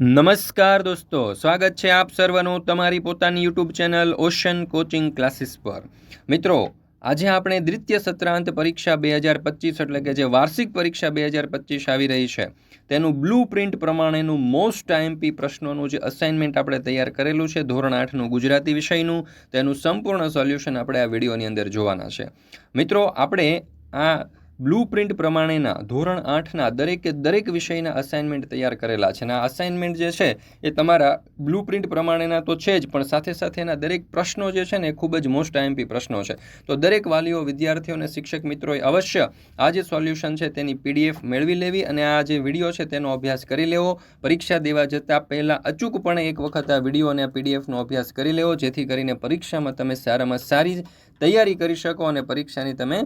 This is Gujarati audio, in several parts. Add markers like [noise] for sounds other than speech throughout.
નમસ્કાર દોસ્તો, સ્વાગત છે આપ સર્વનું તમારી પોતાની YouTube channel Ocean coaching classes પર. મિત્રો, આજે આપણે દ્વિતીય સત્રાંત પરીક્ષા બે હજાર પચીસ, એટલે કે જે વાર્ષિક પરીક્ષા બે હજાર પચીસ આવી રહી છે, તેનું બ્લુ પ્રિન્ટ પ્રમાણેનું મોસ્ટ આઈએમપી પ્રશ્નોનું જે અસાઇનમેન્ટ આપણે તૈયાર કરેલું છે, ધોરણ આઠનું ગુજરાતી વિષયનું, તેનું સંપૂર્ણ સોલ્યુશન આપણે આ વિડીયોની અંદર જોવાના છે. મિત્રો, આપણે આ બ્લુ પ્રિન્ટ પ્રમાણેના ધોરણ આઠના દરેકે દરેક વિષયના અસાઇનમેન્ટ તૈયાર કરેલા છે. અને આ અસાઇનમેન્ટ જે છે, એ તમારા બ્લુ પ્રિન્ટ પ્રમાણેના તો છે જ, પણ સાથે સાથે એના દરેક પ્રશ્નો જે છે ને, એ ખૂબ જ મોસ્ટ આઈએમપી પ્રશ્નો છે. તો દરેક વાલીઓ, વિદ્યાર્થીઓ અને શિક્ષક મિત્રોએ અવશ્ય આ જે સોલ્યુશન છે, તેની પીડીએફ મેળવી લેવી અને આ જે વીડિયો છે, તેનો અભ્યાસ કરી લેવો. પરીક્ષા દેવા જતાં પહેલાં અચૂકપણે એક વખત આ વીડિયો અને પીડીએફનો અભ્યાસ કરી લેવો, જેથી કરીને પરીક્ષામાં તમે સારામાં સારી તૈયારી કરી શકો અને પરીક્ષાની તમે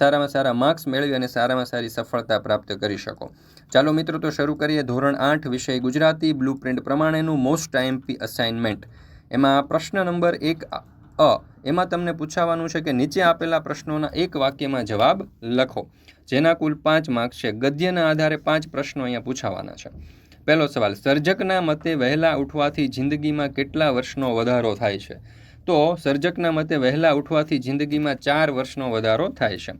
સારામાં સારા માર્ક્સ મેળવી અને સારામાં સારી સફળતા પ્રાપ્ત કરી શકો. ચાલો મિત્રો, તો શરૂ કરીએ ધોરણ આઠ, વિષય ગુજરાતી બ્લુ પ્રિન્ટ પ્રમાણેનું મોસ્ટ આઈએમપી અસાઇનમેન્ટ એમાં પ્રશ્ન નંબર એક અ એમાં તમને પૂછાવાનું છે કે નીચે આપેલા પ્રશ્નોના એક વાક્યમાં જવાબ લખો. જેના કુલ પાંચ માર્ક્સ છે. ગદ્યના આધારે પાંચ પ્રશ્નો અહીંયા પૂછાવાના છે. પહેલો સવાલ, સર્જકના મતે વહેલા ઉઠવાથી જિંદગીમાં કેટલા વર્ષનો વધારો થાય છે? તો સર્જકના મતે વહેલા ઉઠવાથી જિંદગીમાં ચાર વર્ષનો વધારો થાય છે.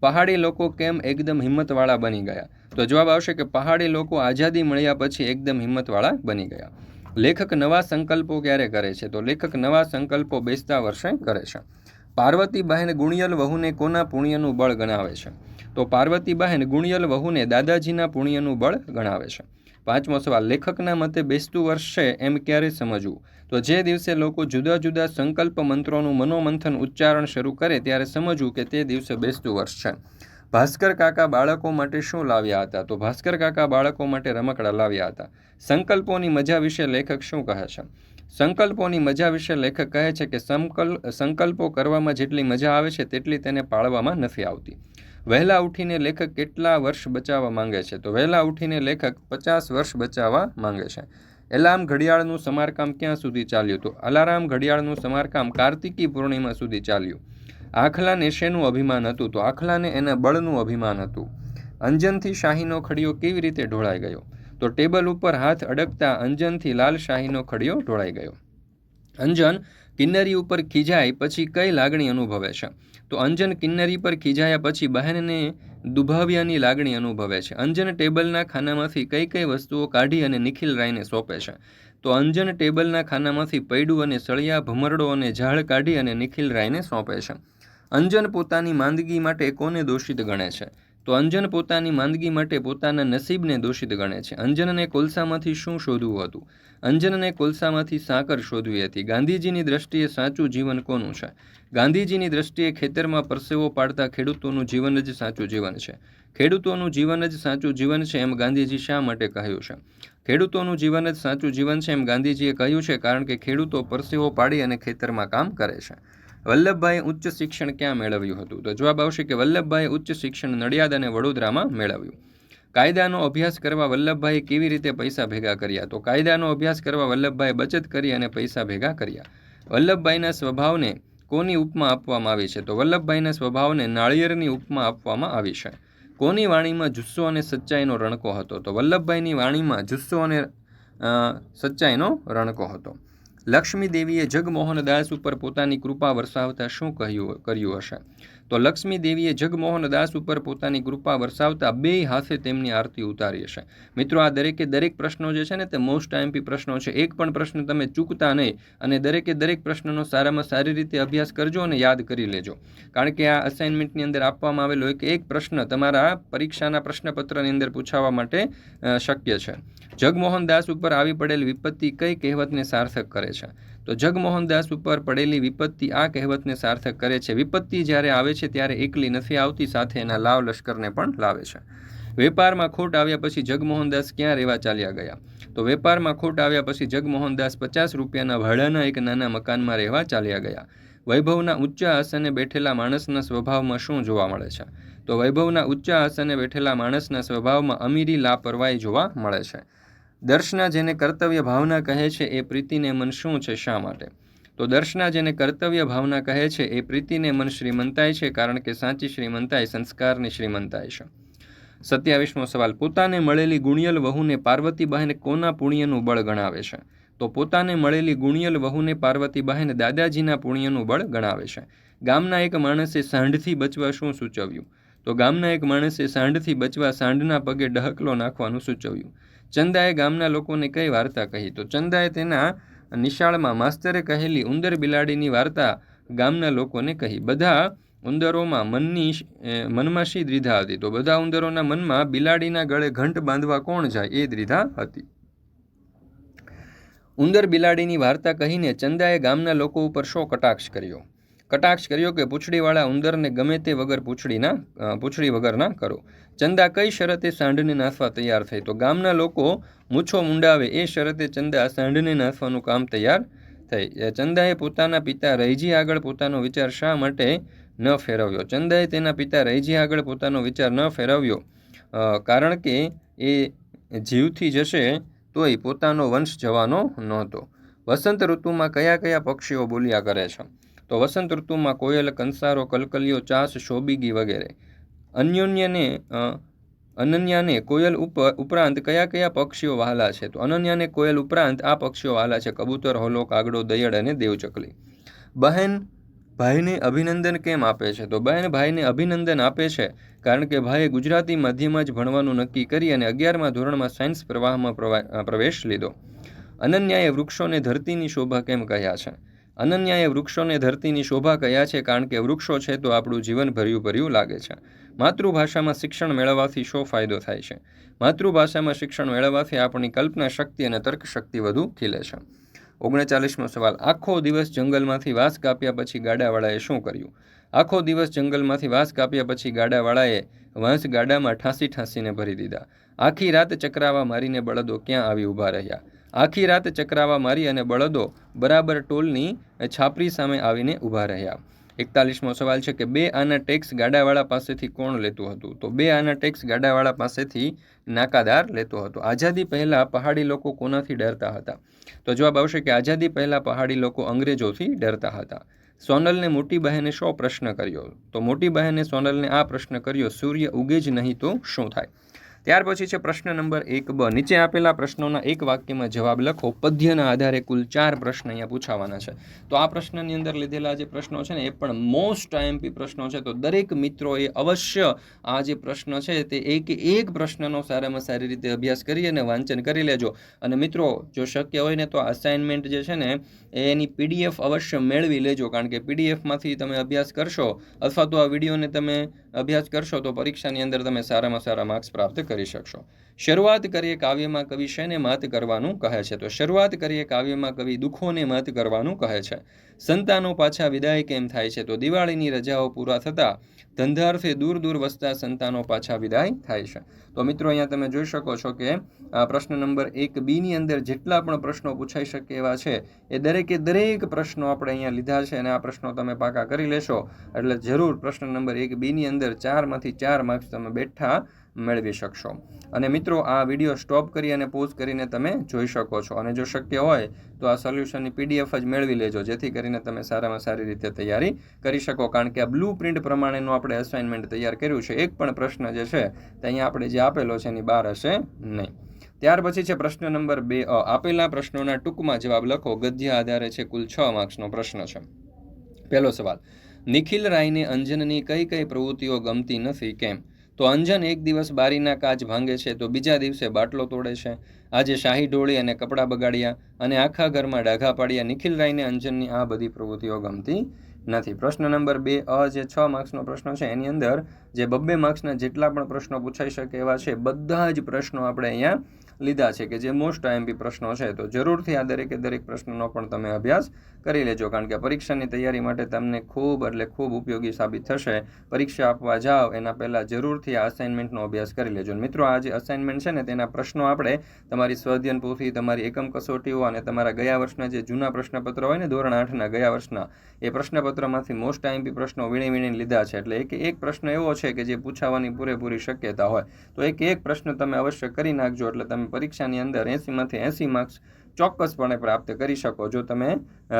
પહાડી લોકો કેમ એકદમ હિંમતવાળા બની ગયા? તો જવાબ આવશે કે પહાડી લોકો આઝાદી મળ્યા પછી એકદમ હિંમતવાળા બની ગયા. લેખક નવા સંકલ્પો ક્યારે કરે છે? તો લેખક નવા સંકલ્પો બેસતા વર્ષે કરે છે. પાર્વતી બહેન ગુણિયલ વહુને કોના પુણ્યનું બળ ગણાવે છે? તો પાર્વતી બહેન ગુણિયલ વહુને દાદાજીના પુણ્યનું બળ ગણાવે છે. પાંચમો સવાલ, લેખકના મતે બેસતું વર્ષ છે એમ ક્યારે સમજવું? તો જે દિવસે લોકો જુદા જુદા સંકલ્પ મંત્રોનું મનોમંથન ઉચ્ચારણ શરૂ કરે ત્યારે સમજવું કે તે દિવસે બેસતું વર્ષ છે. ભાસ્કર કાકા બાળકો માટે શું લાવ્યા હતા? તો ભાસ્કર કાકા બાળકો માટે રમકડા લાવ્યા હતા. સંકલ્પોની મજા વિશે લેખક શું કહે છે? સંકલ્પોની મજા વિશે લેખક કહે છે કે સંકલ્પ સંકલ્પો કરવામાં જેટલી મજા આવે છે, તેટલી તેને પાળવામાં નથી આવતી. વહેલા ઉઠીને લેખક કેટલા વર્ષ બચાવવા માંગે છે? તો વહેલા ઉઠીને લેખક પચાસ વર્ષ બચાવવા માંગે છે. એલાર્મ ઘડિયાળનું સમારકામ ક્યાં સુધી ચાલ્યું? તો અલારામ ઘડિયાળનું સમારકામ કાર્તિકી પૂર્ણિમા સુધી ચાલ્યું. આખલાને શેનું અભિમાન હતું. તો આખલાને એના બળનું અભિમાન હતું. અંજનથી શાહીનો ખડિયો કેવી રીતે ઢોળાઈ ગયો? તો ટેબલ ઉપર હાથ અડકતા અંજનથી લાલ શાહીનો ખડિયો ઢોળાઈ ગયો. અંજન કિન્નરી ઉપર ખીજાય પછી કઈ લાગણી અનુભવે છે? તો અંજન કિન્નરી પર ખીજાયા પછી બહેનને દુભાવ્યાની લાગણી અનુભવે છે. અંજન ટેબલના ખાનામાંથી કઈ કઈ વસ્તુઓ કાઢી અને નિખિલ રાયને સોંપે છે. તો અંજન ટેબલના ખાનામાંથી પૈડું અને સળિયા, ભમરડો અને ઝાડ કાઢી અને નિખિલ રાયને સોંપે છે. અંજન પોતાની માંદગી માટે કોને દોષિત ગણે છે? તો અંજન પોતાની માંદગી માટે પોતાના નસીબને દોષિત ગણે છે. અંજનને કોલસામાંથી શું શોધવું હતું? અંજનને કોલસામાંથી સાકર શોધવી હતી. ગાંધીજીની દ્રષ્ટિએ સાચું જીવન કોનું છે? ગાંધીજીની દ્રષ્ટિએ ખેતરમાં પરસેવો પાડતા ખેડૂતોનું જીવન જ સાચું જીવન છે. ખેડૂતોનું જીવન જ સાચું જીવન છે એમ ગાંધીજી શા માટે કહ્યું છે? ખેડૂતોનું જીવન જ સાચું જીવન છે એમ ગાંધીજીએ કહ્યું છે કારણ કે ખેડૂતો પરસેવો પાડી અને ખેતરમાં કામ કરે છે. વલ્લભભાઈએ ઉચ્ચ શિક્ષણ ક્યાં મેળવ્યું હતું? તો જવાબ આવશે કે વલ્લભભાઈએ ઉચ્ચ શિક્ષણ નડિયાદ અને વડોદરામાં મેળવ્યું. કાયદાનો અભ્યાસ કરવા વલ્લભભાઈએ કેવી રીતે પૈસા ભેગા કર્યા? તો કાયદાનો અભ્યાસ કરવા વલ્લભભાઈએ બચત કરી અને પૈસા ભેગા કર્યા. વલ્લભભાઈના સ્વભાવને કોની ઉપમા આપવામાં આવી છે? તો વલ્લભભાઈના સ્વભાવને નાળિયેરની ઉપમા આપવામાં આવી છે. કોની વાણીમાં જુસ્સો અને સચ્ચાઈનો રણકો હતો? તો વલ્લભભાઈની વાણીમાં જુસ્સો અને સચ્ચાઈનો રણકો હતો. લક્ષ્મી દેવીએ જગમોહન દાસ ઉપર પોતાની કૃપા વરસાવતા શું કહ્યું કર્યું હશે? તો લક્ષ્મી દેવીએ જગમોહન દાસ ઉપર પોતાની કૃપા વરસાવતા બે હાથે તેમની આરતી ઉતારી હશે. મિત્રો, આ દરેકે દરેક પ્રશ્નો જે છે ને, તે મોસ્ટ આઈએમપી પ્રશ્નો છે. એક પણ પ્રશ્ન તમે ચૂકતા નહીં અને દરેકે દરેક પ્રશ્નનો સારામાં સારી રીતે અભ્યાસ કરજો અને યાદ કરી લેજો. કારણ કે આ અસાઇનમેન્ટની અંદર આપવામાં આવેલો એક એક પ્રશ્ન તમારા પરીક્ષાના પ્રશ્નપત્રની અંદર પૂછાવા માટે શક્ય છે. જગમોહન દાસ ઉપર આવી પડેલી વિપત્તિ કઈ કહેવતને સાર્થક કરે છે? તો જગમોહન દાસ ઉપર પડેલી વિપત્તિ આ કહેવતને સાર્થક કરે છે. વિપત્તિ જ્યારે આવે છે ત્યારે એકલી નથી આવતી, સાથે એના લાવ લશ્કરને પણ લાવે છે. વેપારમાં ખોટ આવ્યા પછી જગમોહનદાસ ક્યાં રહેવા ચાલ્યા ગયા? તો વેપારમાં ખોટ આવ્યા પછી જગમોહનદાસ પચાસ રૂપિયાના ભાડાના એક નાના મકાનમાં રહેવા ચાલ્યા ગયા. વૈભવના ઊંચા આસને બેઠેલા માણસના સ્વભાવમાં શું જોવા મળે છે? તો વૈભવના ઊંચા આસને બેઠેલા માણસના સ્વભાવમાં અમીરી લાપરવાહી જોવા મળે છે. દર્શના જેને કર્તવ્ય ભાવના કહે છે, એ પ્રીતિને મન શું છે, શા માટે? તો દર્શના જેને કર્તવ્ય ભાવના કહે છે, એ પ્રીતિને મન શ્રીમંતાય છે, કારણ કે સાચી શ્રીમંતાય સંસ્કારની શ્રીમંતાય છે. સત્યાવીસમો સવાલ. પોતાને મળેલી ગુણિયલ વહુને પાર્વતીબહેન કોના પુણ્યનું બળ ગણાવે છે? તો પોતાને મળેલી ગુણિયલ વહુને પાર્વતીબહેન દાદાજીના પુણ્યનું બળ ગણાવે છે. ગામના એક માણસે સાંઢથી બચવા શું સૂચવ્યું? તો ગામના એક માણસે સાંઢથી બચવા સાંઢના પગે ડહકલો નાખવાનું સૂચવ્યું. ચંદાએ ગામના લોકોને કઈ વાર્તા કહી? તો ચંદાએ તેના નિશાળમાં માસ્તરે કહેલી ઉંદર બિલાડીની વાર્તા ગામના લોકોને કહી. બધા ઉંદરોમાં મનની મનમાં શી દ્વિધા હતી? તો બધા ઉંદરોના મનમાં બિલાડીના ગળે ઘંટ બાંધવા કોણ જાય? એ દ્વિધા હતી. ઉંદર બિલાડીની વાર્તા કહીને ચંદાએ ગામના લોકો ઉપર શો કટાક્ષ કર્યો. કટાક્ષ કર્યો કે પૂંછડીવાળા ઉંદરને ગમે તે વગર પૂંછડીના પૂંછડી વગરના કરો. ચંદા કઈ શરતે સાંઢને નાસવા તૈયાર થઈ? તો ગામના લોકો મૂછો મુંડાવે એ શરતે ચંદા સાંઢને નાસવાનું કામ તૈયાર થઈ. ચંદાએ પોતાના પિતા રૈજી આગળ પોતાનો વિચાર શા માટે ન ફેરવ્યો? ચંદાએ તેના પિતા રૈજી આગળ પોતાનો વિચાર ન ફેરવ્યો કારણ કે એ જીવથી જશે તોય પોતાનો વંશ જવાનો નહોતો. વસંત ઋતુમાં કયા કયા પક્ષીઓ બોલ્યા કરે છે? તો વસંત ઋતુમાં કોયલ, કંસારો, કલકલિયો, ચાસ, શોબીગી વગેરે. અન્યોન્યને અનન્યાને કોયલ ઉપર ઉપરાંત કયા કયા પક્ષીઓ વહાલા છે? તો અનન્યાને કોયલ ઉપરાંત આ પક્ષીઓ વહાલા છે. કબૂતર હોલો કાગડો દયડ અને દેવચકલી. બહેન ભાઈને અભિનંદન કેમ આપે છે? તો બહેન ભાઈને અભિનંદન આપે છે કારણ કે ભાઈએ ગુજરાતી માધ્યમમાં જ ભણવાનું નક્કી કરી અને અગિયારમાં ધોરણમાં સાયન્સ પ્રવાહમાં પ્રવા- પ્રવેશ લીધો. અનન્યાએ વૃક્ષોને ધરતીની શોભા કેમ કહ્યા છે? અનન્યાએ વૃક્ષોને ધરતીની શોભા કહ્યા છે કારણ કે વૃક્ષો છે તો આપણું જીવન ભર્યું ભર્યું લાગે છે. માતૃભાષામાં શિક્ષણ મેળવવાથી શો ફાયદો થાય છે? માતૃભાષામાં શિક્ષણ મેળવવાથી આપણી કલ્પના શક્તિ અને તર્ક શક્તિ વધુ ખીલે છે. ઓગણચાલીસમો સવાલ, આખો દિવસ જંગલમાંથી વાસ કાપ્યા પછી ગાડાવાળાએ શું કર્યું? આખો દિવસ જંગલમાંથી વાંસ કાપ્યા પછી ગાડાવાળાએ વાંસ ગાડામાં ઠાંસી ઠાંસીને ભરી દીધા. આખી રાત ચક્રાવા મારીને બળદો ક્યાં આવી ઊભા રહ્યા? આખી રાત ચક્રાવા મારી અને બળદો બરાબર ટોલની છાપરી સામે આવીને ઊભા રહ્યા. એકતાલીસમો સવાલ છે કે બે આના ટેક્સ ગાડાવાળા પાસેથી કોણ લેતું હતું? તો બે આના ટેક્સ ગાડાવાળા પાસેથી નાકાદાર લેતો હતો. આઝાદી પહેલાં પહાડી લોકો કોનાથી ડરતા હતા? તો જવાબ આવશે કે આઝાદી પહેલાં પહાડી લોકો અંગ્રેજોથી ડરતા હતા. સોનલને મોટી બહેને શો પ્રશ્ન કર્યો? તો મોટી બહેને સોનલને આ પ્રશ્ન કર્યો, સૂર્ય ઉગે જ નહીં તો શું થાય? ત્યાર પછી છે પ્રશ્ન નંબર એક બ. નીચે આપેલા પ્રશ્નોના એક વાક્યમાં જવાબ લખો. પદ્યના આધારે કુલ ચાર પ્રશ્ન અહીંયા પૂછાવાના છે. તો આ પ્રશ્નની અંદર લીધેલા જે પ્રશ્નો છે ને, એ પણ મોસ્ટ આઈએમપી પ્રશ્નો છે. તો દરેક મિત્રોએ અવશ્ય આ જે પ્રશ્ન છે તે એક એક પ્રશ્નનો સારામાં સારી રીતે અભ્યાસ કરી અને વાંચન કરી લેજો. અને મિત્રો, જો શક્ય હોય ને, તો અસાઇનમેન્ટ જે છે ને એની પીડીએફ અવશ્ય મેળવી લેજો. કારણ કે પીડીએફમાંથી તમે અભ્યાસ કરશો અથવા તો આ વિડીયોને તમે અભ્યાસ કરશો, તો પરીક્ષાની અંદર તમે સારામાં સારા માર્ક્સ પ્રાપ્ત કરી શકશો. શરૂઆત કરીએ કાવ્યમાં કવિ શેને માત કરવાનું કહે છે? તો શરૂઆત કરીએ કાવ્યમાં કવિ દુઃખોને માત કરવાનું કહે છે. સંતાનો પાછા વિદાય કેમ થાય છે? તો દિવાળીની રજાઓ પૂરા થતાં ધંધાર્થે દૂર દૂર વસતા સંતાનો પાછા વિદાય થાય છે. તો મિત્રો, અહીંયા તમે જોઈ શકો છો કે આ પ્રશ્ન નંબર એક બીની અંદર જેટલા પણ પ્રશ્નો પૂછાઈ શકે એવા છે, એ દરેકે દરેક પ્રશ્નો આપણે અહીંયા લીધા છે અને આ પ્રશ્નો તમે પાકા કરી લેશો. એટલે જરૂર પ્રશ્ન નંબર એક બીની અંદર ચારમાંથી ચાર માર્ક્સ તમે બેઠા મેળવી શકશો. અને મિત્રો, આ વીડિયો સ્ટોપ કરી અને પોઝ કરીને તમે જોઈ શકો છો. અને જો શક્ય હોય, તો આ સોલ્યુશનની પીડીએફ જ મેળવી લેજો, જેથી કરીને તમે સારામાં સારી રીતે તૈયારી કરી શકો. કારણ કે આ બ્લુ પ્રિન્ટ પ્રમાણેનું આપણે અસાઇનમેન્ટ તૈયાર કર્યું છે. એક પણ પ્રશ્ન જે છે, તે અહીંયા આપણે જે આપેલો છે, એની બહાર હશે નહીં. ત્યાર પછી છે પ્રશ્ન નંબર બે આપેલા પ્રશ્નોના ટૂંકમાં જવાબ લખો. ગદ્ય આધારે છે કુલ છ માર્ક્સનો પ્રશ્ન છે. પહેલો સવાલ, નિખિલ રાયને અંજનની કઈ કઈ પ્રવૃત્તિઓ ગમતી નથી, કેમ? તો અંજન એક દિવસ બારીના કાચ ભાંગે છે તો બીજા દિવસે બાટલો તોડે છે. આજે શાહી ઢોળી અને કપડાં બગાડ્યા અને આખા ઘરમાં ડાઘા પાડ્યા. નિખિલ રાયને અંજનની આ બધી પ્રવૃત્તિઓ ગમતી નથી. પ્રશ્ન નંબર બે, અ જે છ માર્ક્સનો પ્રશ્ન છે એની અંદર જે બબ્બે માર્ક્સના જેટલા પણ પ્રશ્નો પૂછાઈ શકે એવા છે, બધા જ પ્રશ્નો આપણે અહીંયા લીધા છે કે જે મોસ્ટ આઈએમપી પ્રશ્નો છે. તો જરૂરથી આ દરેકે દરેક પ્રશ્નનો પણ તમે અભ્યાસ કરી લેજો, કારણ કે પરીક્ષાની તૈયારી માટે તમને ખૂબ એટલે ખૂબ ઉપયોગી સાબિત થશે. પરીક્ષા આપવા જાઓ, એના પહેલાં જરૂરથી આ અસાઇનમેન્ટનો અભ્યાસ કરી લેજો. મિત્રો, આ જે અસાઇનમેન્ટ છે ને, તેના પ્રશ્નો આપણે તમારી સ્વાધ્યન પોથી, તમારી એકમ કસોટીઓ અને તમારા ગયા વર્ષના જે જૂના પ્રશ્નપત્રો હોય ને, ધોરણ આઠના ગયા વર્ષના, એ પ્રશ્નપત્રમાંથી મોસ્ટ આઈએમપી પ્રશ્નો વીણી વીણીને લીધા છે. એટલે એક એક પ્રશ્ન એવો છે કે જે પૂછાવાની પૂરેપૂરી શક્યતા હોય. તો એક એક પ્રશ્ન તમે અવશ્ય કરી નાખજો. એટલે તમે પરીક્ષાની અંદર એંસીમાંથી એંસી માર્ક્સ ચોક્કસપણે પ્રાપ્ત કરી શકો જો તમે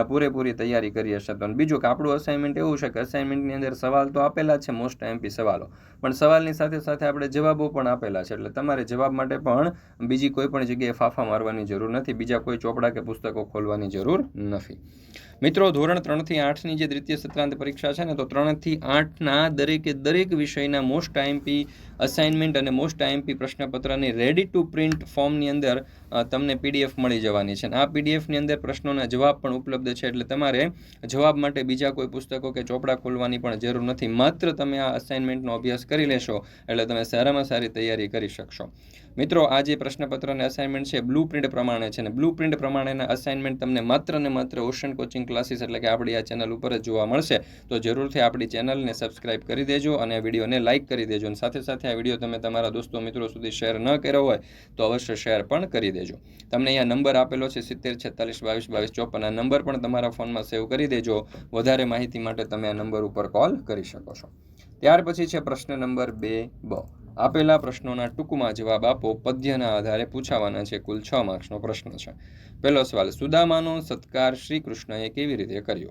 પૂરેપૂરી તૈયારી કરી હશે. તો બીજું કે આપણું અસાઇનમેન્ટ એવું છે કે અસાઇનમેન્ટની અંદર સવાલ તો આપેલા છે મોસ્ટ એમપી સવાલો. પણ સવાલની સાથે સાથે આપણે જવાબો પણ આપેલા છે. એટલે તમારે જવાબ માટે પણ બીજી કોઈ પણ જગ્યાએ ફાફા મારવાની જરૂર નથી. બીજા કોઈ ચોપડા કે પુસ્તકો ખોલવાની જરૂર નથી. મિત્રો, ધોરણ ત્રણથી આઠની જે દ્વિતીય સત્રાંત પરીક્ષા છે ને, તો ત્રણથી આઠના દરેકે દરેક વિષયના મોસ્ટ આઈએમપી અસાઇનમેન્ટ અને મોસ્ટ આઈએમપી પ્રશ્નપત્રની રેડી ટુ પ્રિન્ટ ફોર્મની અંદર તમને પીડીએફ મળી જવાની છે. અને આ પીડીએફની અંદર પ્રશ્નોના જવાબ પણ ઉપલબ્ધ છે. એટલે તમારે જવાબ માટે બીજા કોઈ પુસ્તકો કે ચોપડા ખોલવાની પણ જરૂર નથી. માત્ર તમે આ અસાઇનમેન્ટનો અભ્યાસ કરી લેશો, એટલે તમે સારામાં સારી તૈયારી કરી શકશો. મિત્રો, આ જે પ્રશ્નપત્ર અને અસાઇનમેન્ટ છે બ્લુ પ્રિન્ટ પ્રમાણે છે. અને બ્લુ પ્રિન્ટ પ્રમાણેના અસાઇનમેન્ટ તમને માત્ર ને માત્ર ઓશન કોચિંગ ક્લાસીસ એટલે કે આપણી આ ચેનલ ઉપર જ જોવા મળશે. તો જરૂરથી આપણી ચેનલને સબસ્ક્રાઇબ કરી દેજો અને વિડીયોને લાઇક કરી દેજો. અને સાથે સાથે આ વીડિયો તમે તમારા દોસ્તો મિત્રો સુધી શેર ન કર્યો હોય, તો અવશ્ય શેર પણ કરી દેજો. તમને અહીંયા નંબર આપેલો છે સિત્તેર, છેતાલીસ, બાવીસ બાવીસ, ચોપન. આ નંબર પણ તમારા ફોનમાં સેવ કરી દેજો. વધારે માહિતી માટે તમે આ નંબર ઉપર કોલ કરી શકો છો. ત્યાર પછી છે પ્રશ્ન નંબર બે, બ. આપેલા પ્રશ્નોના ટૂંકમાં જવાબ આપો. પદ્યના આધારે પૂછાવાના છે. કુલ છ માર્ક્સનો પ્રશ્ન છે. પહેલો સવાલ, સુદામાનો સત્કાર શ્રી કૃષ્ણએ કેવી રીતે કર્યો?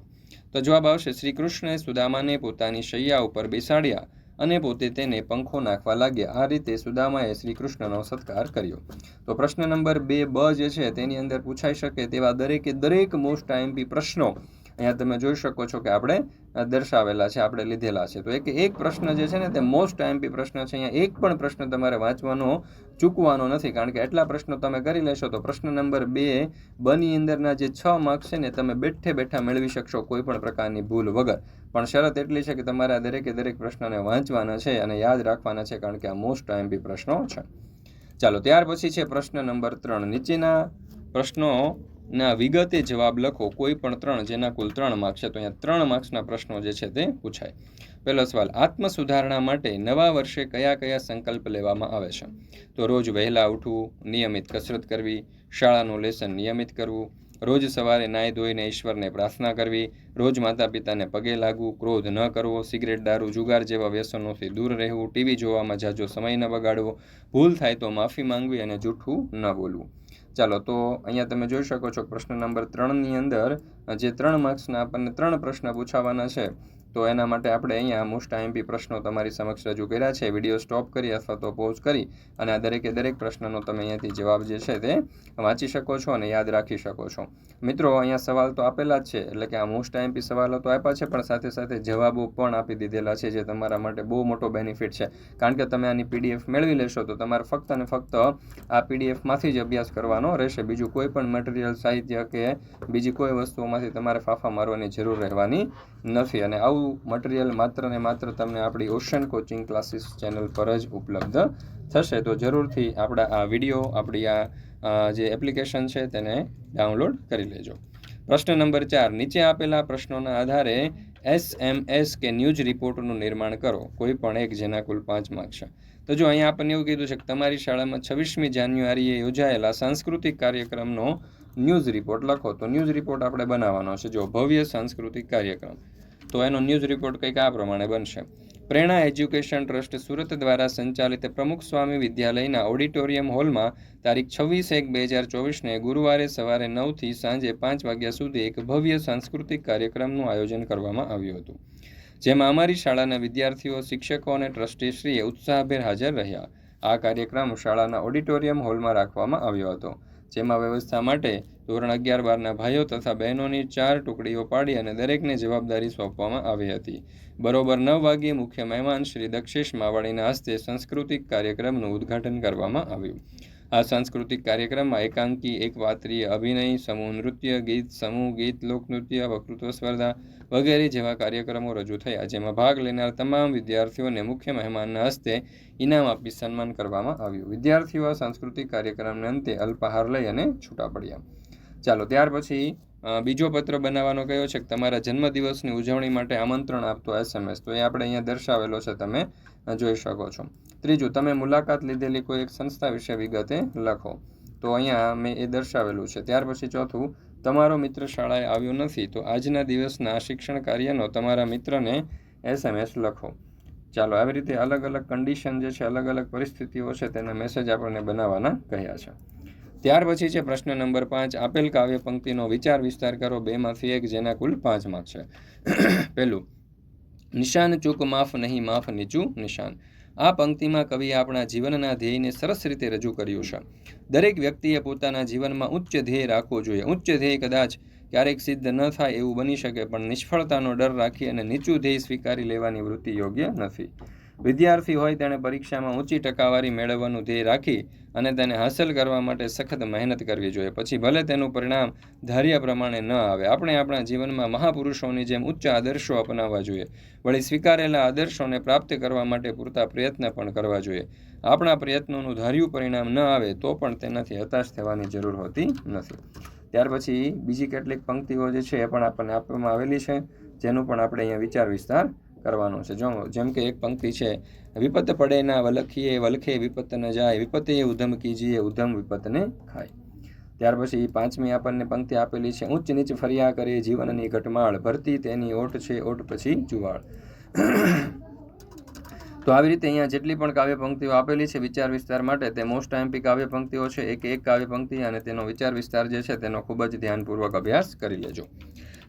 તો જવાબ આવશે, શ્રી કૃષ્ણએ સુદામાને પોતાની શૈયા ઉપર બેસાડ્યા. અને પોતે તેને પંખો નાખવા લાગ્યા. આ રીતે સુદામાએ શ્રી કૃષ્ણનો સત્કાર કર્યો. તો પ્રશ્ન નંબર બે, બ જે છે તેની અંદર પૂછાઈ શકે તેવા દરેકે દરેક મોસ્ટ આઈએમપી પ્રશ્નો અહીંયા તમે જોઈ શકો છો કે આપણે દર્શાવેલા છે, આપણે લીધેલા છે. તો એક એક પ્રશ્ન જે છે ને, તે મોસ્ટ આઈએમપી પ્રશ્ન છે. અહીંયા એક પણ પ્રશ્ન તમારે વાંચવાનો ચૂકવાનો નથી, કારણ કે એટલા પ્રશ્નો તમે કરી લેશો તો પ્રશ્ન નંબર બે, બની અંદરના જે છ માર્ક્સ છે ને, તમે બેઠે બેઠા મેળવી શકશો કોઈ પણ પ્રકારની ભૂલ વગર. પણ શરત એટલી છે કે તમારે આ દરેકે દરેક પ્રશ્નને વાંચવાના છે અને યાદ રાખવાના છે, કારણ કે આ મોસ્ટ આઈએમપી પ્રશ્નો છે. ચાલો, ત્યાર પછી છે પ્રશ્ન નંબર ત્રણ. નીચેના પ્રશ્નોના વિગતે જવાબ લખો. કોઈ પણ ત્રણ, જેના કુલ ત્રણ માર્ક્સ છે, તો અહીંયા ત્રણ માર્ક્સના પ્રશ્નો જે છે તે પૂછાય. પહેલો સવાલ આત્મ સુધારણા માટે નવા વર્ષે કયા કયા સંકલ્પ લેવામાં આવે છે? તો રોજ વહેલા ઉઠવું, નિયમિત કસરત કરવી, શાળાનું લેસન નિયમિત કરવું, રોજ સવારે નાહી ધોઈને ઈશ્વરને પ્રાર્થના કરવી, રોજ માતા પિતાને પગે લાગવું, ક્રોધ ન કરવો, સિગરેટ, દારૂ, જુગાર જેવા વ્યસનોથી દૂર રહેવું, ટીવી જોવામાં જાજો સમય ન બગાડવો, ભૂલ થાય તો માફી માંગવી અને જૂઠું ન બોલવું. ચાલો, તો અહીંયા તમે જોઈ શકો છો પ્રશ્ન નંબર ત્રણની અંદર, જે ત્રણ માર્ક્સના આપણને ત્રણ પ્રશ્ન પૂછાવાના છે. તો એના માટે આપણે અહીંયા મોસ્ટ આઈએમપી પ્રશ્નો તમારી સમક્ષ રજૂ કર્યા છે. વીડિયો સ્ટોપ કરી અથવા તો પોઝ કરી અને આ દરેકે દરેક પ્રશ્નનો તમે અહીંયાથી જવાબ જે છે તે વાંચી શકો છો અને યાદ રાખી શકો છો. મિત્રો, અહીંયા સવાલ તો આપેલા જ છે, એટલે કે આ મોસ્ટ આઈએમપી સવાલો તો આપ્યા છે, પણ સાથે સાથે જવાબો પણ આપી દીધેલા છે, જે તમારા માટે બહુ મોટો બેનિફિટ છે. કારણ કે તમે આની પીડીએફ મેળવી લેશો તો તમારે ફક્ત અને ફક્ત આ પીડીએફમાંથી જ અભ્યાસ કરવાનો રહેશે. બીજું કોઈ પણ મટીરિયલ સાહિત્ય કે બીજી કોઈ વસ્તુઓમાંથી તમારે ફાફા મારવાની જરૂર રહેવાની નથી. અને આવું મટીરિયલ માત્ર ને માત્ર તમને આપણી ઓશન કોચિંગ ક્લાસીસ ચેનલ પર જ ઉપલબ્ધ થશે. તો જરૂરથી આપણા આ વીડિયો આપણી આ જે એપ્લિકેશન છે તેને ડાઉનલોડ કરી લેજો. પ્રશ્ન નંબર ચાર, નીચે આપેલા પ્રશ્નોના આધારે એસ એમ એસ કે ન્યૂઝ રિપોર્ટનું નિર્માણ કરો, કોઈ પણ એક જેના કુલ પાંચ માર્ક છે. તો જો અહીંયા આપણને એવું કીધું છે કે તમારી શાળામાં છવ્વીસમી જાન્યુઆરીએ યોજાયેલા સાંસ્કૃતિક કાર્યક્રમનો ન્યૂઝ રિપોર્ટ લખો, તો ન્યૂઝ રિપોર્ટ આપણે બનાવવાનો છે. જો ભવ્ય સાંસ્કૃતિક કાર્યક્રમ તો એનો ન્યૂઝ રિપોર્ટ કંઈક આ પ્રમાણે બનશે. પ્રેરણા એજ્યુકેશન ટ્રસ્ટ સુરત દ્વારા સંચાલિત પ્રમુખ સ્વામી વિદ્યાલયના ઓડિટોરિયમ હોલમાં તારીખ છવ્વીસ એક બે હજાર ચોવીસને ગુરુવારે સવારે નવથી સાંજે પાંચ વાગ્યા સુધી એક ભવ્ય સાંસ્કૃતિક કાર્યક્રમનું આયોજન કરવામાં આવ્યું હતું. જેમાં અમારી શાળાના વિદ્યાર્થીઓ, શિક્ષકો અને ટ્રસ્ટીશ્રીએ ઉત્સાહભેર હાજર રહ્યા. આ કાર્યક્રમ શાળાના ઓડિટોરિયમ હોલમાં રાખવામાં આવ્યો હતો. જેમાં વ્યવસ્થા માટે ધોરણ અગિયાર બારના ભાઈઓ તથા બહેનોની ચાર ટુકડીઓ પાડી અને દરેકને જવાબદારી સોંપવામાં આવી હતી. બરોબર નવ વાગ્યે મુખ્ય મહેમાન શ્રી દક્ષેશ માવાણીના હસ્તે સાંસ્કૃતિક કાર્યક્રમનું ઉદ્ઘાટન કરવામાં આવ્યું. આ સાંસ્કૃતિક કાર્યક્રમમાં એકાંકી એક વાત્રીય અભિનય, સમૂહ નૃત્ય, ગીત, સમૂહ ગીત, લોકનૃત્ય, વક્તૃત્વ સ્પર્ધા વગેરે જેવા કાર્યક્રમો રજૂ થયા, જેમાં ભાગ લેનાર તમામ વિદ્યાર્થીઓને મુખ્ય મહેમાનના હસ્તે ઇનામ આપી સન્માન કરવામાં આવ્યું. વિદ્યાર્થીઓ સાંસ્કૃતિક કાર્યક્રમને અંતે અલ્પાહાર લઈ અને છૂટા પડ્યા. ચાલો, ત્યાર પછી બીજો પત્ર બનાવવાનો કયો છે? કે તમારા જન્મદિવસની ઉજવણી માટે આમંત્રણ આપતો એસએમએસ તો એ આપણે અહીંયા દર્શાવેલો છે, તમે જોઈ શકો છો. ત્રીજું, તમે મુલાકાત લીધેલી કોઈ એક સંસ્થા વિશે વિગતે લખો. તો અહીંયા મેં એ દર્શાવેલું છે. ત્યાર પછી ચોથું તમારો મિત્ર શાળાએ આવ્યો નથી, તો આજના દિવસના શિક્ષણ કાર્યનો તમારા મિત્રને એસએમએસ લખો. ચાલો, આવી રીતે અલગ અલગ કન્ડિશન જે છે, અલગ અલગ પરિસ્થિતિઓ છે, તેના મેસેજ આપણને બનાવવાના કહ્યા છે. ત્યાર પછી છે પ્રશ્ન નંબર પાંચ, આપેલ કાવ્ય પંક્તિનો વિચાર વિસ્તાર કરો. બેમાંથી એક, જેના કુલ પાંચ માર્ક છે. [coughs] પહેલું, નિશાન ચૂક, માફ નહીં, માફ નીચું નિશાન. આ પંક્તિમાં કવિએ આપણા જીવનના ધ્યેયને સરસ રીતે રજૂ કર્યું છે. દરેક વ્યક્તિએ પોતાના જીવનમાં ઉચ્ચ ધ્યેય રાખવો જોઈએ. ઉચ્ચ ધ્યેય કદાચ ક્યારેક સિદ્ધ ન થાય એવું બની શકે, પણ નિષ્ફળતાનો ડર રાખી અને નીચું ધ્યેય સ્વીકારી લેવાની વૃત્તિ યોગ્ય નથી. વિદ્યાર્થી હોય તેણે પરીક્ષામાં ઊંચી ટકાવારી મેળવવાનું ધ્યેય રાખી અને તેને હાંસલ કરવા માટે સખત મહેનત કરવી જોઈએ. પછી ભલે તેનું પરિણામ ધાર્યા પ્રમાણે ન આવે, આપણે આપણા જીવનમાં મહાપુરુષોની જેમ ઉચ્ચ આદર્શો અપનાવવા જોઈએ. વળી સ્વીકારેલા આદર્શોને પ્રાપ્ત કરવા માટે પૂરતા પ્રયત્ન પણ કરવા જોઈએ. આપણા પ્રયત્નોનું ધાર્યું પરિણામ ન આવે તો પણ તેનાથી હતાશ થવાની જરૂર હોતી નથી. ત્યાર પછી બીજી કેટલીક પંક્તિઓ જે છે એ પણ આપણને આપવામાં આવેલી છે, જેનું પણ આપણે અહીંયા વિચાર વિસ્તાર કરવાનો છે. જો જેમ કે એક પંક્તિ છે વિપત પડે ના વલખીએ, વલખે વિપત ન જાય વિપતે ઉધમ કીજીએ, ઉધમ વિપતને ખાય. ત્યાર પછી પાંચમી આપણને પંક્તિ આપેલી છે ઊંચ નીચ ફર્યા કરે જીવનની ઘટમાળ, ભરતી તેની ઓટ છે, ઓટ પછી જુવાળ. તો આવી રીતે અહીંયા જેટલી પણ કાવ્ય પંક્તિઓ આપેલી છે વિચાર વિસ્તાર માટે, તે મોસ્ટ આઈમ્પી કાવ્ય પંક્તિઓ છે, એક એક કાવ્ય પંક્તિ, અને તેનો વિચાર વિસ્તાર જે છે, તેનો ખૂબ જ ધ્યાનપૂર્વક અભ્યાસ કરી લેજો.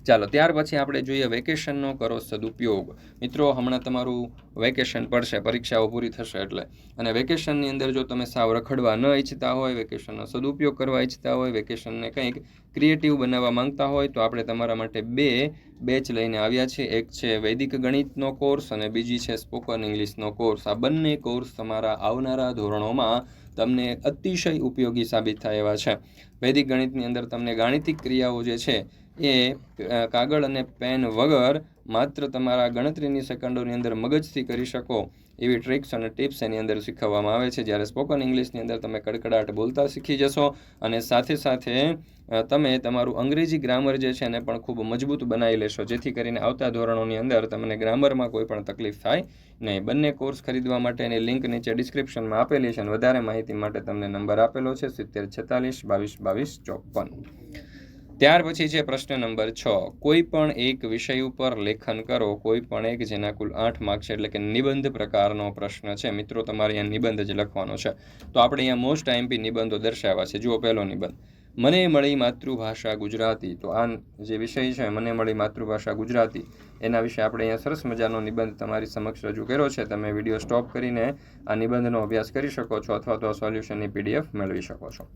ચાલો, ત્યાર પછી આપણે જોઈએ વેકેશનનો કરો સદુપયોગ. મિત્રો, હમણાં તમારું વેકેશન પડશે, પરીક્ષાઓ પૂરી થશે એટલે. અને વેકેશનની અંદર જો તમે સાવ રખડવા ન ઈચ્છતા હોય, વેકેશનનો સદુપયોગ કરવા ઈચ્છતા હોય, વેકેશનને કંઈક ક્રિએટિવ બનાવવા માંગતા હોય, તો આપણે તમારા માટે બે બેચ લઈને આવ્યા છે એક છે વૈદિક ગણિતનો કોર્સ અને બીજી છે સ્પોકન ઇંગ્લિશનો કોર્સ આ બંને કોર્સ તમારા આવનારા ધોરણોમાં તમને અતિશય ઉપયોગી સાબિત થાય એવા છે. વૈદિક ગણિતની અંદર તમને ગાણિતિક ક્રિયાઓ જે છે એ કાગળ અને પેન વગર માત્ર તમારા ગણતરીની સેકન્ડોની અંદર મગજથી કરી શકો એવી ટ્રિક્સ અને ટિપ્સ એની અંદર શીખવવામાં આવે છે. જ્યારે સ્પોકન ઇંગ્લિશની અંદર તમે કડકડાટ બોલતા શીખી જશો અને સાથે સાથે તમે તમારું અંગ્રેજી ગ્રામર જે છે એને પણ ખૂબ મજબૂત બનાવી લેશો. જેથી કરીને આવતા ધોરણોની અંદર તમને ગ્રામરમાં કોઈ પણ તકલીફ થાય નહીં. બંને કોર્સ ખરીદવા માટેની લિંક નીચે ડિસ્ક્રિપ્શનમાં આપેલી છે અને વધારે માહિતી માટે તમને નંબર આપેલો છે સિત્તેર છેતાલીસ બાવીસ બાવીસ ચોપન. ત્યાર પછી છે પ્રશ્ન નંબર છ. કોઈ પણ એક વિષય ઉપર લેખન કરો, કોઈ પણ એક જેના કુલ આઠ માર્ક છે એટલે કે નિબંધ પ્રકારનો પ્રશ્ન છે. મિત્રો, તમારે અહીંયા નિબંધ જ લખવાનો છે. તો આપણે અહીંયા મોસ્ટ આઈમ્પી નિબંધો દર્શાવ્યા છે. જુઓ પહેલો નિબંધ. મને મળી માતૃભાષા ગુજરાતી. તો આ જે વિષય છે, મને મળી માતૃભાષા ગુજરાતી. એના વિશે આપણે અહીંયા સરસ મજાનો નિબંધ તમારી સમક્ષ રજૂ કર્યો છે. તમે વીડિયો સ્ટોપ કરીને આ નિબંધનો અભ્યાસ કરી શકો છો અથવા તો સોલ્યુશનની પીડીએફ મેળવી શકો છો.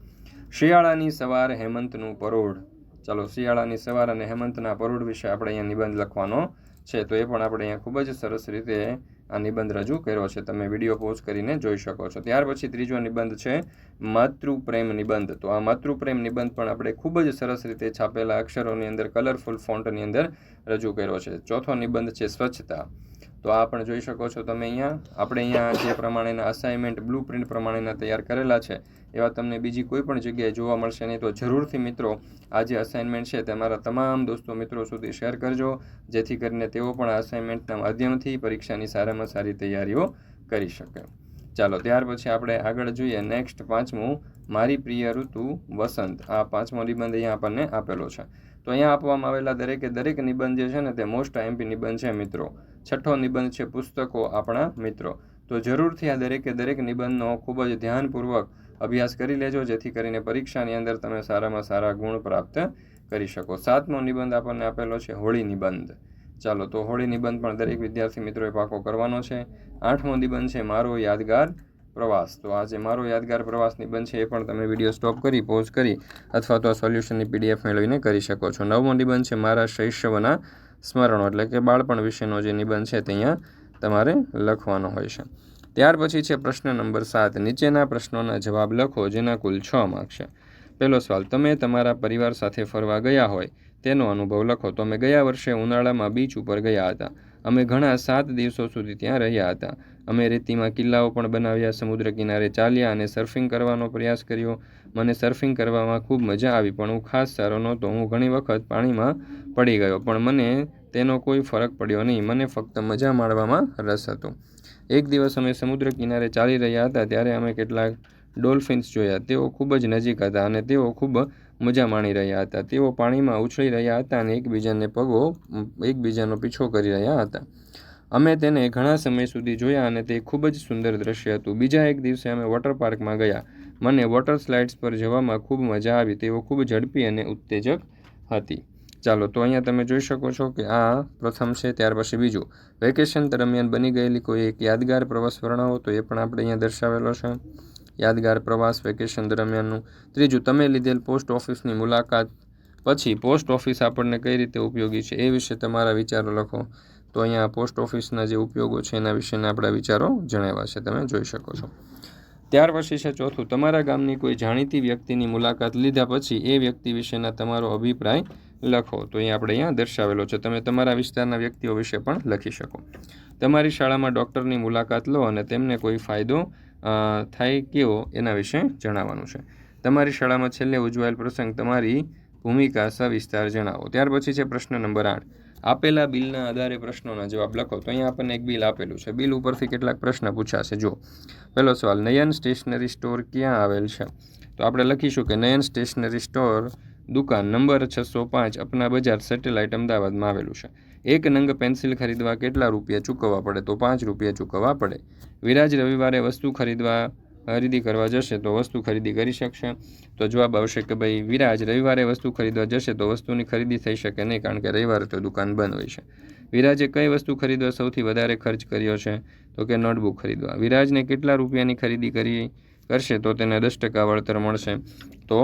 શિયાળાની સવાર હેમંતનું પરોઢ. ચાલો શિયાળાની સવાર અને હેમંતના પરોઢ વિશે આપણે અહીંયા નિબંધ લખવાનો છે. તો એ પણ આપણે અહીંયા ખૂબ જ સરસ રીતે આ નિબંધ રજૂ કર્યો છે. તમે વીડિયો પોઝ કરીને જોઈ શકો છો. ત્યાર પછી ત્રીજો નિબંધ છે માતૃપ્રેમ નિબંધ. તો આ માતૃપ્રેમ નિબંધ પણ આપણે ખૂબ જ સરસ રીતે છાપેલા અક્ષરોની અંદર કલરફુલ ફોન્ટની અંદર રજૂ કર્યો છે. ચોથો નિબંધ છે સ્વચ્છતા. તો આ પણ જોઈ શકો છો તમે અહીંયા. આપણે અહીંયા જે પ્રમાણેના અસાઇનમેન્ટ બ્લુ પ્રિન્ટ પ્રમાણેના તૈયાર કરેલા છે, એવા તમને બીજી કોઈ પણ જગ્યાએ જોવા મળશે નહીં. તો જરૂરથી મિત્રો, આ જે અસાઇનમેન્ટ છે તે મારા તમામ દોસ્તો મિત્રો સુધી શેર કરજો, જેથી કરીને તેઓ પણ આ અસાઇનમેન્ટના માધ્યમથી પરીક્ષાની સારામાં સારી તૈયારીઓ કરી શકે. ચાલો, ત્યાર પછી આપણે આગળ જોઈએ નેક્સ્ટ પાંચમું, મારી પ્રિય ઋતુ, વસંત. આ પાંચમો નિબંધ અહીંયા આપણને આપેલો છે. તો અહીંયા આપવામાં આવેલા દરેકે દરેક નિબંધ જે છે ને તે મોસ્ટ એમપી નિબંધ છે મિત્રો. છઠ્ઠો નિબંધ છે પુસ્તકો આપણા મિત્રો. તો જરૂરથી આ દરેકે દરેક નિબંધનો ખૂબ જ ધ્યાનપૂર્વક અભ્યાસ કરી લેજો, જેથી કરીને પરીક્ષાની અંદર તમે સારામાં સારા ગુણ પ્રાપ્ત કરી શકો. સાતમો નિબંધ આપણને આપેલો છે હોળી નિબંધ. ચાલો, તો હોળી નિબંધ પણ દરેક વિદ્યાર્થી મિત્રોએ પાકો કરવાનો છે. આઠમો નિબંધ છે મારો યાદગાર પ્રવાસ. તો આજે મારો યાદગાર પ્રવાસ નિબંધ છે એ પણ તમે વીડિયો સ્ટોપ કરી, પોઝ કરી, અથવા તો સોલ્યુશનની પીડીએફ મેળવીને કરી શકો છો. નવમો નિબંધ છે મારા શૈશવના સ્મરણો, એટલે કે બાળપણ વિશેનો જે નિબંધ છે તે અહીંયા તમારે લખવાનો હોય છે. ત્યાર પછી છે પ્રશ્ન નંબર સાત. નીચેના પ્રશ્નોના જવાબ લખો, જેના કુલ છ માર્ક છે. પહેલો સવાલ, તમે તમારા પરિવાર સાથે ફરવા ગયા હોય, તેનો અનુભવ લખો. તો અમે ગયા વર્ષે ઉનાળામાં બીચ ઉપર ગયા હતા. અમે ઘણા સાત દિવસો સુધી ત્યાં રહ્યા હતા. અમે રેતીમાં કિલ્લાઓ પણ બનાવ્યા, સમુદ્ર કિનારે ચાલ્યા અને સર્ફિંગ કરવાનો પ્રયાસ કર્યો. મને સર્ફિંગ કરવામાં ખૂબ મજા આવી, પણ હું ખાસ સારો નહોતો. હું ઘણી વખત પાણીમાં પડી ગયો, પણ મને તેનો કોઈ ફરક પડ્યો નહીં. મને ફક્ત મજા માણવામાં રસ હતો. એક દિવસ અમે સમુદ્ર કિનારે ચાલી રહ્યા હતા, ત્યારે અમે કેટલાક ડોલ્ફિન્સ જોયા. તેઓ ખૂબ જ નજીક હતા અને તેઓ ખૂબ મજા માણી રહ્યા હતા. તેઓ પાણીમાં ઉછળી રહ્યા હતા અને એકબીજાને પગો, એકબીજાનો પીછો કરી રહ્યા હતા. અમે તેને ઘણા સમય સુધી જોયા અને તે ખૂબ જ સુંદર દ્રશ્ય હતું. બીજા એક દિવસે અમે વોટર પાર્કમાં ગયા. મને વોટર સ્લાઇડ્સ પર જવામાં ખૂબ મજા આવી તેઓ ખૂબ ઝડપી અને ઉત્તેજક હતી. ચાલો, તો અહીંયા તમે જોઈ શકો છો કે આ પ્રથમ છે, ત્યાર પછી બીજું. વેકેશન દરમિયાન બની ગયેલી કોઈ એક યાદગાર પ્રવાસ વર્ણવો તો એ પણ આપણે અહીંયા દર્શાવેલો છે. યાદગાર પ્રવાસ વેકેશન દરમિયાનનું. ત્રીજું, તમે લીધેલ પોસ્ટ ઓફિસની મુલાકાત પછી પોસ્ટ ઓફિસ આપણને કઈ રીતે ઉપયોગી છે એ વિશે તમારા વિચારો લખો. તો અહીંયા પોસ્ટ ઓફિસના જે ઉપયોગો છે એના વિશેના આપણા વિચારો જણાવ્યા છે, તમે જોઈ શકો છો. ત્યાર પછી છે ચોથું, તમારા ગામની કોઈ જાણીતી વ્યક્તિની મુલાકાત લીધા પછી એ વ્યક્તિ વિશેના તમારો અભિપ્રાય લખો. તો એ આપણે અહીંયા દર્શાવેલો છે. તમે તમારા વિસ્તારના વ્યક્તિઓ વિશે પણ લખી શકો. તમારી શાળામાં ડૉક્ટરની મુલાકાત લો અને તેમને કોઈ ફાયદો થાય કેવો એના વિશે જણાવવાનું છે. તમારી શાળામાં છેલ્લે ઉજવાયેલ પ્રસંગ તમારી ભૂમિકા સવિસ્તાર જણાવો. ત્યાર પછી છે પ્રશ્ન નંબર આઠ. આપેલા બિલના આધારે પ્રશ્નોના જવાબ લખો. તો અહીંયા આપણને એક બિલ આપેલું છે. બિલ ઉપરથી કેટલાક પ્રશ્ન પૂછાશે. જો પહેલો સવાલ, નયન સ્ટેશનરી સ્ટોર ક્યાં આવેલ છે? તો આપણે લખીશું કે નયન સ્ટેશનરી સ્ટોર દુકાન નંબર છસો પાંચ, અપના બજાર સેટેલાઇટ અમદાવાદમાં આવેલું છે. એક નંગ પેન્સિલ ખરીદવા કેટલા રૂપિયા ચૂકવવા પડે? તો પાંચ રૂપિયા ચૂકવવા પડે. વિરાજ રવિવારે વસ્તુ ખરીદવા ખરીદી કરવા જશે તો વસ્તુ ખરીદી કરી શકશે. તો જવાબ આવશે કે ભાઈ, વિરાજ, રવિવારે વસ્તુ ખરીદવા જશે તો વસ્તુની ખરીદી થઈ શકે નહીં કારણ કે રવિવારે તો દુકાન બંધ હોય છે. વિરાજે કઈ વસ્તુ ખરીદવા સૌથી વધારે ખર્ચ કર્યો છે? તો કે નોટબુક ખરીદવા. વિરાજને કેટલા રૂપિયાની ખરીદી કરી કરશે તો તેને દસ ટકા વળતર મળશે. તો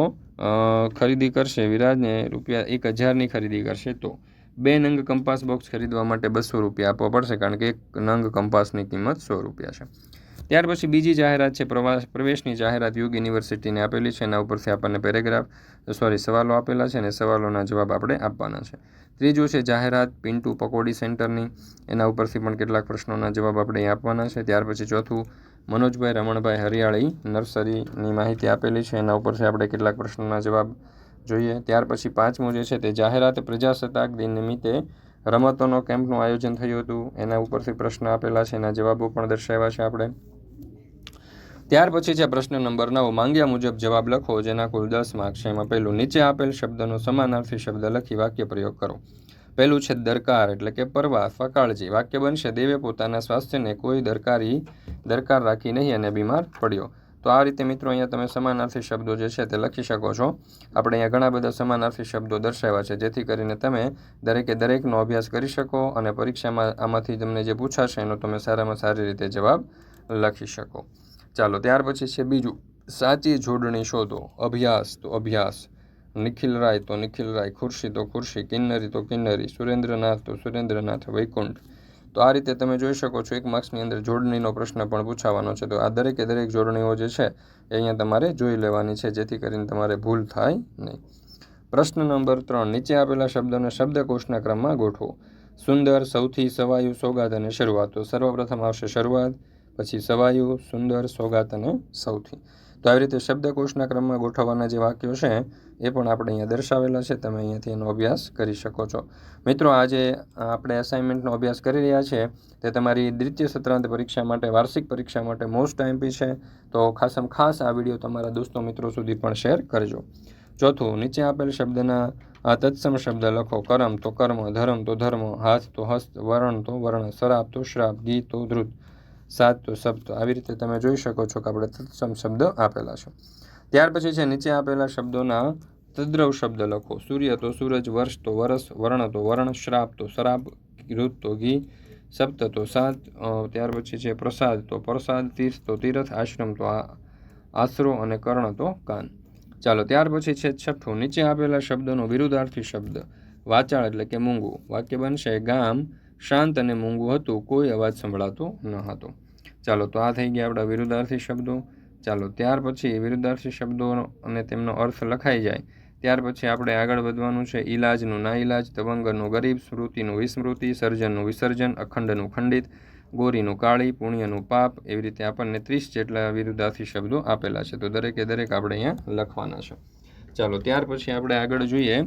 ખરીદી કરશે વિરાજને રૂપિયા એક હજારની ખરીદી કરશે તો. બે નંગ કંપાસ બોક્સ ખરીદવા માટે બસો રૂપિયા આપવા પડશે કારણ કે એક નંગ કંપાસની કિંમત સો રૂપિયા છે. ત્યાર પછી બીજી જાહેરાત છે, પ્રવાસ, પ્રવેશની જાહેરાત યુગ યુનિવર્સિટીને આપેલી છે. એના ઉપરથી આપણને પેરેગ્રાફ સોરી, સવાલો આપેલા છે અને સવાલોના જવાબ આપણે આપવાના છે. ત્રીજું છે જાહેરાત પિન્ટુ પકોડી સેન્ટરની. એના ઉપરથી પણ કેટલાક પ્રશ્નોના જવાબ આપણે આપવાના છે. ત્યાર પછી ચોથું, મનોજભાઈ રમણભાઈ હરિયાળી નર્સરીની માહિતી આપેલી છે. એના ઉપરથી આપણે કેટલાક પ્રશ્નોના જવાબ જોઈએ. ત્યાર પછી પાંચમું જે છે તે જાહેરાત પ્રજાસત્તાક દિન નિમિત્તે રમતોનો કેમ્પનું આયોજન થયું હતું. એના ઉપરથી પ્રશ્ન આપેલા છે. એના જવાબો પણ દર્શાવ્યા છે આપણે. ત્યાર પછી છે પ્રશ્ન નંબર નવ, માંગ્યા મુજબ જવાબ લખો, જેના કુલ દસ માર્ક છે. એમાં પહેલું, નીચે આપેલ શબ્દનો સમાનાર્થી શબ્દ લખી વાક્ય પ્રયોગ કરો. પહેલું છે, દરકાર, એટલે કે પરવા અથવા કાળજી વાક્ય બનશે, દેવે પોતાના સ્વાસ્થ્યને કોઈ દરકારી, દરકાર રાખી નહીં અને બીમાર પડ્યો. તો આ રીતે મિત્રો અહીંયા તમે સમાનાર્થી શબ્દો જે છે તે લખી શકો છો. આપણે અહીંયા ઘણા બધા સમાનાર્થી શબ્દો દર્શાવ્યા છે, જેથી કરીને તમે દરેકે દરેકનો અભ્યાસ કરી શકો અને પરીક્ષામાં આમાંથી તમને જે પૂછાશે એનો તમે સારામાં સારી રીતે જવાબ લખી શકો. ચાલો, ત્યાર પછી છે બીજું. સાચી જોડણી શોધો. અભ્યાસ તો અભ્યાસ. નિખિલ રાય તો નિખિલ રાય. ખુરશી તો ખુરશી. કિન્નરી તો કિન્નરી. સુરેન્દ્રનાથ તો સુરેન્દ્રનાથ વૈકુંઠ. તો આ રીતે તમે જોઈ શકો છો, એક માર્ક્સની અંદર જોડણીનો પ્રશ્ન પણ પૂછાવાનો છે. તો આ દરેકે દરેક જોડણીઓ જે છે, એ અહીંયા તમારે જોઈ લેવાની છે, જેથી કરીને તમારે ભૂલ થાય નહીં. પ્રશ્ન નંબર ત્રણ. નીચે આપેલા શબ્દોને શબ્દકોશના ક્રમમાં ગોઠવો. સુંદર, સૌથી સવાયું સોગાદ અને શરૂઆત. તો સર્વપ્રથમ આવશે શરૂઆત. પછી સવાયું, સુંદર, સોગાત અને સૌથી. તો આવી રીતે શબ્દકોશના ક્રમમાં ગોઠવવાના જે વાક્યો છે, એ પણ આપણે અહીંયા દર્શાવેલા છે. તમે અહીંયાથી એનો અભ્યાસ કરી શકો છો. મિત્રો, આજે આપણે અસાઇનમેન્ટનો અભ્યાસ કરી રહ્યા છે. તે તમારી દ્વિતીય સત્રાંત પરીક્ષા માટે, વાર્ષિક પરીક્ષા માટે મોસ્ટ આઈમ્પી છે. તો ખાસમ ખાસ આ વીડિયો તમારા દોસ્તો મિત્રો સુધી પણ શેર કરજો. ચોથું, નીચે આપેલ શબ્દના, આ તત્સમ શબ્દ લખો. કરમ તો કર્મ, ધર્મ તો ધર્મ, હાથ તો હસ્ત, વર્ણ તો વર્ણ, શરાબ તો શ્રાપ ગીત તો ધ્રુત સાત તો શબ્દ. આવી રીતે તમે જોઈ શકો છો કે આપણે તત્સમ શબ્દ આપેલા છે. ત્યાર પછી છે, નીચે આપેલા શબ્દોના તદ્રવ શબ્દ લખો. સૂર્ય તો સૂરજ, વર્ષ તો વરસ વર્ણ તો વર્ણ, શ્રાપ તો શરાબ ઋત તો ઘી, સપ્ત તો સાત ત્યાર પછી છે, પ્રસાદ તો પ્રસાદ, તીર્થ તો તીર્થ, આશ્રમ તો આશરો અને કર્ણ તો કાન. ચાલો, ત્યાર પછી છે, છઠ્ઠું. નીચે આપેલા શબ્દનો વિરુદ્ધાર્થી શબ્દ. વાચાળ એટલે કે મૂંગું. વાક્ય બનશે ગામ શાંત અને મૂંગું હતું, કોઈ અવાજ સંભળાતો ન હતો. ચાલો તો આ થઈ ગયા આપણા વિરુદ્ધાર્થી શબ્દો. ચાલો ત્યાર પછી વિરુદ્ધાર્થી શબ્દો અને તેમનો અર્થ લખાઈ જાય. ત્યાર પછી આપણે આગળ વધવાનું છે ઈલાજનું, ના ઈલાજ, તવંગરનું, ગરીબ સ્મૃતિનું વિસ્મૃતિ, સર્જનનું વિસર્જન, અખંડનું ખંડિત, ગોરીનું કાળી, પુણ્યનું પાપ, એવી રીતે આપણને ત્રીસ જેટલા વિરુદ્ધાર્થી શબ્દો આપેલા છે. તો દરેકે દરેક આપણે અહીંયા લખવાના છે. ચાલો ત્યાર પછી આપણે આગળ જોઈએ.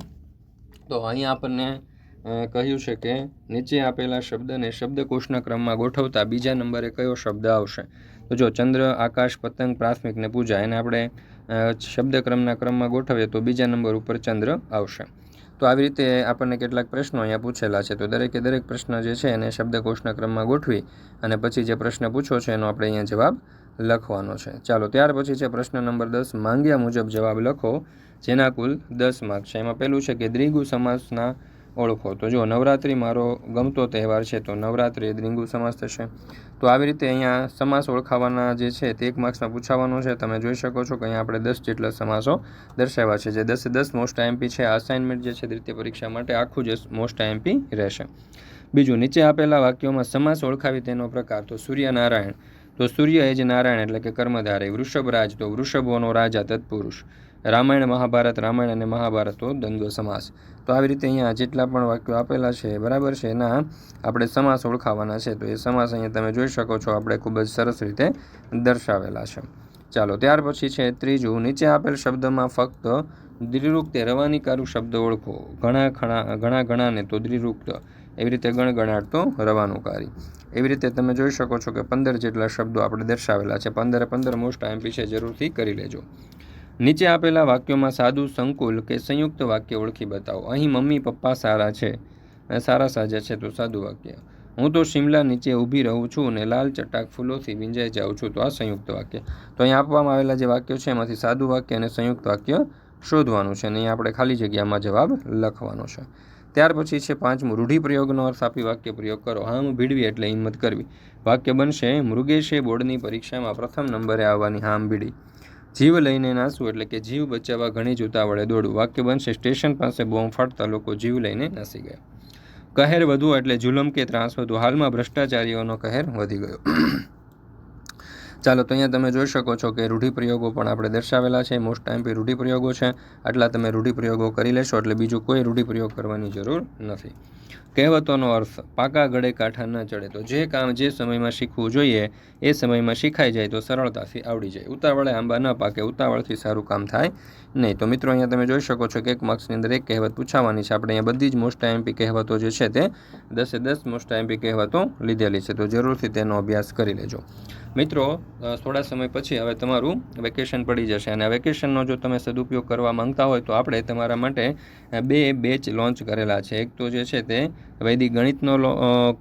તો અહીંયા આપણને કહ્યું છે કે નીચે આપેલા શબ્દને શબ્દકોશના ક્રમમાં ગોઠવતા બીજા નંબરે કયો શબ્દ આવશે? તો જો ચંદ્ર, આકાશ, પતંગ, પ્રાથમિક ને પૂજા એને આપણે શબ્દક્રમના ક્રમમાં ગોઠવીએ તો બીજા નંબર ઉપર ચંદ્ર આવશે. તો આવી રીતે આપણને કેટલાક પ્રશ્નો અહીંયા પૂછેલા છે. તો દરેકે દરેક પ્રશ્ન જે છે એને શબ્દકોશના ક્રમમાં ગોઠવી અને પછી જે પ્રશ્ન પૂછો છે એનો આપણે અહીંયા જવાબ લખવાનો છે. ચાલો, ત્યાર પછી છે પ્રશ્ન નંબર દસ. માંગ્યા મુજબ જવાબ લખો, જેના કુલ દસ માર્ક છે. એમાં પહેલું છે કે દ્વિગુ સમાસના ઓળખો. તો જો નવરાત્રિ મારો ગમતો તહેવાર છે, તો નવરાત્રિ એ દ્રિંગુ સમાસ થશે. તો આવી રીતે અહીંયા સમાસ ઓળખાવાના જે છે તે એક માર્ક્સમાં પૂછાવાનો છે. તમે જોઈ શકો છો કે અહીંયા આપણે દસ જેટલા સમાસો દર્શાવ્યા છે. જે દસે દસ મોસ્ટ આઈએમપી છે અસાઇનમેન્ટ જે છે દ્વિતીય પરીક્ષા માટે આખું જ મોસ્ટ આઈએમપી રહેશે. બીજું, નીચે આપેલા વાક્યોમાં સમાસ ઓળખાવી તેનો પ્રકાર, તો સૂર્યનારાયણ. તો સૂર્ય એ જ નારાયણ એટલે કે કર્મધારય વૃષભ રાજ તો વૃષભોનો રાજા તત્પુરુષ. રામાયણ મહાભારત, રામાયણ અને મહાભારત તો દ્વંદ્વ સમાસ. તો આવી રીતે અહીંયા જેટલા પણ વાક્યો આપેલા છે, બરાબર છે? એના આપણે સમાસ ઓળખાવાના છે. તો એ સમાસ અહીંયા તમે જોઈ શકો છો, આપણે ખૂબ જ સરસ રીતે દર્શાવેલા છે. ચાલો, ત્યાર પછી છે ત્રીજું, નીચે આપેલ શબ્દમાં ફક્ત દ્વિરુક્તે રવાનીકારું શબ્દ ઓળખો. ઘણા ઘણા ઘણા ઘણાને તો દ્વિરુક્ત. એવી રીતે ગણગણાટ તો રવાનુકારી. એવી રીતે તમે જોઈ શકો છો કે પંદર જેટલા શબ્દો આપણે દર્શાવેલા છે. પંદરે પંદર મોસ્ટ આઈએમપી છે, જરૂરથી કરી લેજો. નીચે આપેલા વાક્યોમાં સાદું સંકુલ કે સંયુક્ત વાક્ય ઓળખી બતાવો. અહીં મમ્મી, પપ્પા સારા છે. સારા સાજા છે તો સાદું વાક્ય. હું તો શિમલા નીચે ઊભી રહું છું અને લાલ ચટાક ફૂલોથી વિંજાઈ જાઉં છું તો આ સંયુક્ત વાક્ય. તો અહીં આપવામાં આવેલા જે વાક્યો છે એમાંથી સાદું વાક્ય અને સંયુક્ત વાક્ય શોધવાનું છે અને અહીં આપણે ખાલી જગ્યામાં જવાબ લખવાનો છે. ત્યાર પછી છે પાંચમું, રૂઢિપ્રયોગનો અર્થ આપી વાક્ય પ્રયોગ કરો. હામ ભીડવી એટલે હિંમત કરવી. વાક્ય બનશે, મૃગેશે બોર્ડની પરીક્ષામાં પ્રથમ નંબરે આવવાની હામ ભીડી. જીવ લઈને નાસવું એટલે કે જીવ બચાવવા ઘણી જ ઉતાવળે દોડવું વાક્ય બનશે, સ્ટેશન પાસે બોમ્બ ફાટતા લોકો જીવ લઈને નાસી ગયા. કહેર વધુ એટલે જુલમ કે ત્રાસ વધુ. હાલમાં ભ્રષ્ટાચારીઓનો કહેર વધી ગયો. ચાલો તો અહીંયા તમે જોઈ શકો છો કે રૂઢિપ્રયોગો પણ આપણે દર્શાવેલા છે. મોસ્ટ ટાઈમ પી રૂઢિપ્રયોગો છે. આટલા તમે રૂઢિપ્રયોગો કરી લેશો એટલે બીજું કોઈ રૂઢિપ્રયોગ કરવાની જરૂર નથી. કહેવતોનો અર્થ, પાકા ગળે કાંઠા ન ચડે. તો જે કામ જે સમયમાં શીખવું જોઈએ, એ સમયમાં શીખાઈ જાય તો સરળતાથી આવડી જાય. ઉતાવળે આંબા ન પાકે, ઉતાવળથી સારું કામ થાય નહીં, તો મિત્રો અહીંયા તમે જોઈ શકો છો કે એક માર્ક્સની અંદર એક કહેવત પૂછાવાની છે. આપણે અહીંયા બધી જ મોસ્ટ આઈએમપી કહેવતો જે છે તે દસે દસ મોસ્ટ આઈએમપી કહેવતો લીધેલી છે. તો જરૂરથી તેનો અભ્યાસ કરી લેજો. મિત્રો થોડા સમય પછી હવે તમારું વેકેશન પડી જશે અને વેકેશનનો જો તમે સદુપયોગ કરવા માંગતા હોય તો આપણે તમારા માટે બે બેચ લોન્ચ કરેલા છે. એક તો જે છે તે વૈદિક ગણિતનો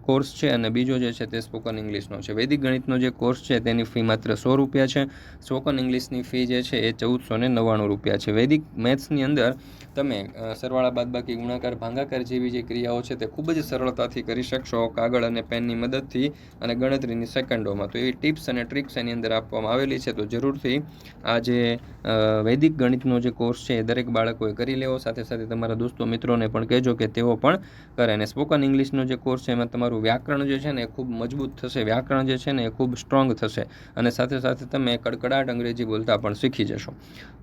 કોર્સ છે અને બીજો જે છે તે સ્પોકન ઇંગ્લિશનો છે. વૈદિક ગણિતનો જે કોર્સ છે તેની ફી માત્ર સો રૂપિયા છે. સ્પોકન ઇંગ્લિશની ફી જે છે એ ચૌદસો ને રૂપિયા છે. વૈદિક મેથ્સની અંદર તમે સરવાળા બાદબાકી ગુણાકાર ભાંગાકાર જેવી જે ક્રિયાઓ છે તે ખૂબ જ સરળતાથી કરી શકશો કાગળ અને પેનની મદદથી અને ગણતરીની સેકન્ડોમાં. તો એવી ટિપ્સ અને ટ્રિક્સ એની અંદર આપવામાં આવેલી છે, તો જરૂરથી આ જે વૈદિક ગણિતનો જે કોર્સ છે એ દરેક બાળકોએ કરી લેવો. સાથે સાથે તમારા દોસ્તો મિત્રોને પણ કહેજો કે તેઓ પણ કરે. અને સ્પોકન ઇંગ્લિશનો જે કોર્સ છે એમાં તમારું વ્યાકરણ જે છે ને એ ખૂબ મજબૂત થશે. વ્યાકરણ જે છે ને એ ખૂબ સ્ટ્રોંગ થશે. અને સાથે સાથે તમે કડકડાટ અંગ્રેજી બોલતા પણ શીખી જશો.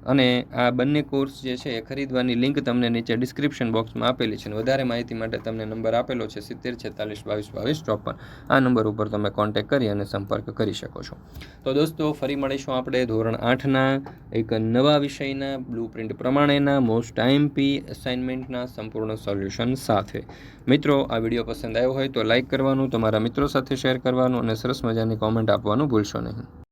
અને આ બંને કોર્સ જે છે એ ખરીદવાની લિંક તમને નીચે ડિસ્ક્રિપ્શન બોક્સમાં આપેલી છે વધારે માહિતી માટે તમને નંબર આપેલો છે સિત્તેર છેતાલીસ બાવીસ બાવીસ ચોપન. આ નંબર ઉપર તમે કોન્ટેક્ટ કરી અને સંપર્ક કરી શકો છો. તો દોસ્તો, ફરી મળીશું આપણે ધોરણ આઠના એક નવા વિષયના બ્લુ પ્રિન્ટ પ્રમાણેના મોસ્ટ આઈએમપી અસાઇનમેન્ટના સંપૂર્ણ સોલ્યુશન સાથે. મિત્રો, આ વીડિયો પસંદ આવ્યો હોય તો લાઇક કરવાનું, તમારા મિત્રો સાથે શેર કરવાનું અને સરસ મજાની કોમેન્ટ આપવાનું ભૂલશો નહીં.